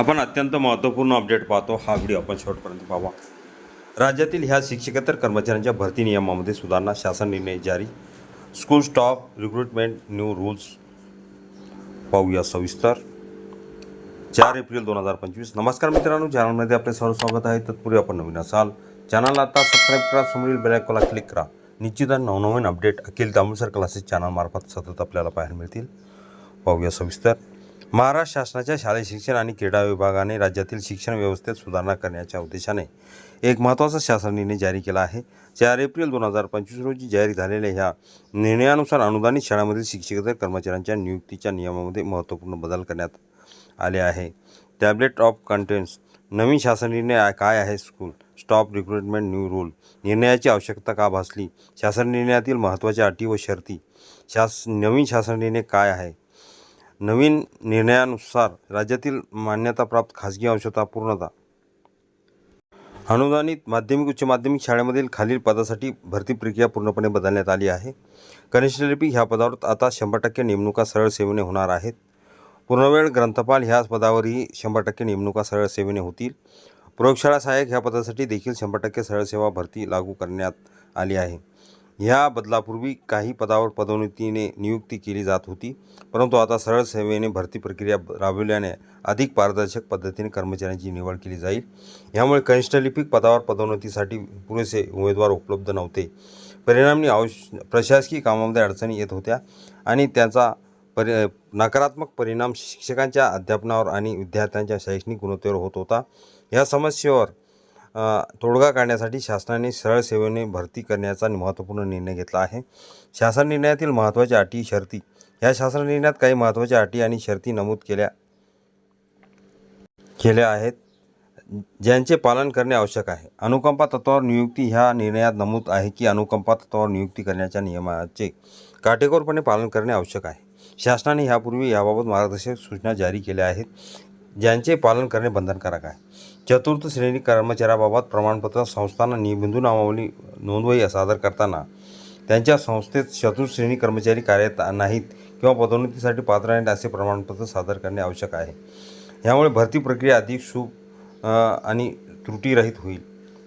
आपण अत्यंत महत्त्वपूर्ण अपडेट पाहतो. हा व्हिडिओ आपण शेवटपर्यंत पाहावा राज्यातील ह्या शिक्षकेतर कर्मचाऱ्यांच्या भरती नियमामध्ये सुधारणा शासन निर्णय जारी. School stop recruitment new rules पाहूया सविस्तर. चार एप्रिल दोन हजार पंचवीस. नमस्कार मित्रांनो चॅनलमध्ये आपले सर्व स्वागत आहे. तत्पूर्वी आपण नवीन असाल चॅनलला आता सबस्क्राईब करा समोरील बेलायकॉला क्लिक करा. निश्चित नवनवीन अपडेट अखिल तांबुसर क्लासेस चॅनलमार्फत सतत आपल्याला पाहायला मिळतील. पाहूया सविस्तर. महाराष्ट्र शासनाच्या शालेय शिक्षण आणि क्रीडा विभागाने राज्यातील शिक्षण व्यवस्थेत सुधारणा करण्याच्या उद्देशाने एक महत्त्वाचा शासन निर्णय जारी केला आहे. चार एप्रिल दोन हजार पंचवीस रोजी जारी झालेल्या ह्या निर्णयानुसार अनुदानित शाळांमधील शिक्षकेतर कर्मचाऱ्यांच्या नियुक्तीच्या नियमामध्ये महत्त्वपूर्ण बदल करण्यात आले आहे. टॅबलेट ऑफ कंटेंट्स नवीन शासन निर्णय काय आहे? School stop recruitment new rule निर्णयाची आवश्यकता का भासली? शासन निर्णयातील महत्त्वाच्या अटी व शर्ती शास नवीन शासन निर्णय काय आहे? नवीन निर्णयानुसार राज्यातील मान्यताप्राप्त खाजगी अंशता पूर्णता. अनुदानित माध्यमिक उच्च माध्यमिक शाळेमधील खालील पदासाठी भरती प्रक्रिया पूर्णपणे बदलण्यात आली आहे. कनिष्ठ लिपिक ह्या पदावर आता शंभर टक्के नेमणुका सरळ सेवेने होणार आहेत. पूर्णवेळ ग्रंथपाल ह्या पदावरही शंभर टक्के नेमणुका सरळ सेवेने होतील. प्रयोगशाळा सहाय्यक ह्या पदासाठी देखील शंभर टक्के सरळ सेवा भरती लागू करण्यात आली आहे. ह्या बदलापूर्वी काही पदावर पदोन्नतीने नियुक्ती केली जात होती परंतु आता सरळ सेवेने भरती प्रक्रिया राबविल्याने अधिक पारदर्शक पद्धतीने कर्मचाऱ्यांची निवड केली जाईल. यामुळे कनिष्ठलिपिक पदावर पदोन्नतीसाठी पुरेसे उमेदवार उपलब्ध नव्हते. परिणामी आवश प्रशासकीय कामामध्ये अडचणी येत होत्या आणि त्याचा परि नकारात्मक परिणाम शिक्षकांच्या अध्यापनावर आणि विद्यार्थ्यांच्या शैक्षणिक गुणवत्तेवर होत होता. या समस्येवर तोडगा काढण्यासाठी शासनाने सरळ सेवेने भरती करण्याचा महत्त्वपूर्ण निर्णय घेतला आहे. शासन निर्णयातील महत्त्वाच्या अटी शर्ती. या शासन निर्णयात काही महत्त्वाच्या अटी आणि शर्ती नमूद केल्या केल्या आहेत ज्यांचे पालन करणे आवश्यक आहे. अनुकंपा तत्वावर नियुक्ती ह्या निर्णयात नमूद आहे की अनुकंपा तत्वावर नियुक्ती करण्याच्या नियमाचे काटेकोरपणे पालन करणे आवश्यक आहे. शासनाने ह्यापूर्वी याबाबत मार्गदर्शक सूचना जारी केल्या आहेत ज्यांचे पालन करणे बंधनकारक आहे. चतुर्थ श्रेणी कर्मचाऱ्याबाबत प्रमाणपत्र संस्थांना निबंधू नामावली नोंदवही सादर करताना त्यांच्या संस्थेत चतुर्थ श्रेणी कर्मचारी कार्यरत नाहीत किंवा पदोन्नतीसाठी पात्र आहेत असे प्रमाणपत्र सादर करणे आवश्यक आहे. यामुळे भरती प्रक्रिया अधिक सुख आणि त्रुटीरहित होईल.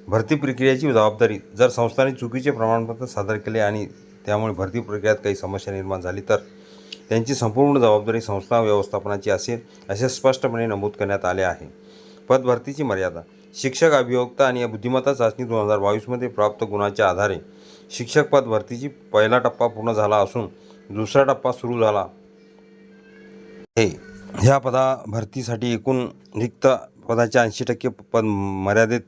भरती प्रक्रियेची जबाबदारी जर संस्थांनी चुकीचे प्रमाणपत्र सादर केले आणि त्यामुळे भरती प्रक्रियेत काही समस्या निर्माण झाली तर त्यांची संपूर्ण जबाबदारी संस्था व्यवस्थापनाची असेल असे स्पष्टपणे नमूद करण्यात आले आहे. पदभरतीची मर्यादा. शिक्षक अभियोक्ता आणि बुद्धिमत्ता चाचणी दोन हजार बावीसमध्ये प्राप्त गुणाच्या आधारे शिक्षक पद भरतीची पहिला टप्पा पूर्ण झाला असून दुसरा टप्पा सुरू झाला. आहे ह्या पदा भरतीसाठी एकूण रिक्त पदाच्या ऐंशी टक्के पद मर्यादित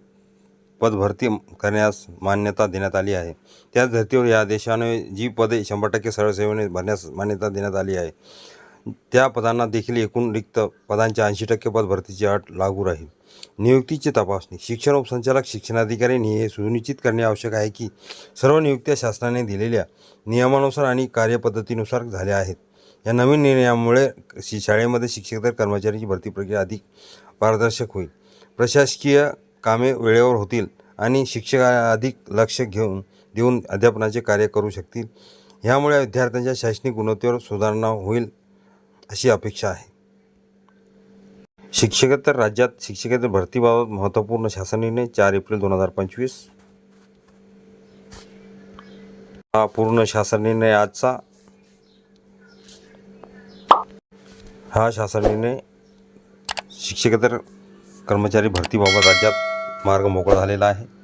पदभरती करण्यास मान्यता देण्यात आली आहे. त्याच धर्तीवर या देशाने जी पदे शंभर टक्के सरळ सेवेने भरण्यास मान्यता देण्यात आली आहे. त्या पदांना देखील एकूण रिक्त पदांच्या ऐंशी टक्के पदभरतीची अट लागू राहील. नियुक्तीची तपासणी शिक्षण उपसंचालक शिक्षणाधिकाऱ्यांनी हे सुनिश्चित करणे आवश्यक आहे की सर्व नियुक्त्या शासनाने दिलेल्या नियमानुसार आणि कार्यपद्धतीनुसार झाल्या आहेत. या नवीन निर्णयामुळे शि शाळेमध्ये शिक्षकेतर कर्मचाऱ्यांची भरती प्रक्रिया अधिक पारदर्शक होईल. प्रशासकीय कामे वेळेवर होतील आणि शिक्षक अधिक लक्ष घेऊन देऊन अध्यापनाचे कार्य करू शकतील. ह्यामुळे विद्यार्थ्यांच्या शैक्षणिक गुणवत्तेवर सुधारणा होईल. अशी अपेक्षा आहे. शिक्षकेतर राज्यात शिक्षकेतर भरतीबाबत महत्त्वपूर्ण शासन निर्णय चार एप्रिल दोन हजार पंचवीस. हा पूर्ण शासन निर्णय आजचा. हा शासन निर्णय शिक्षकेतर कर्मचारी भरतीबाबत राज्यात मार्ग मोकळा झालेला आहे.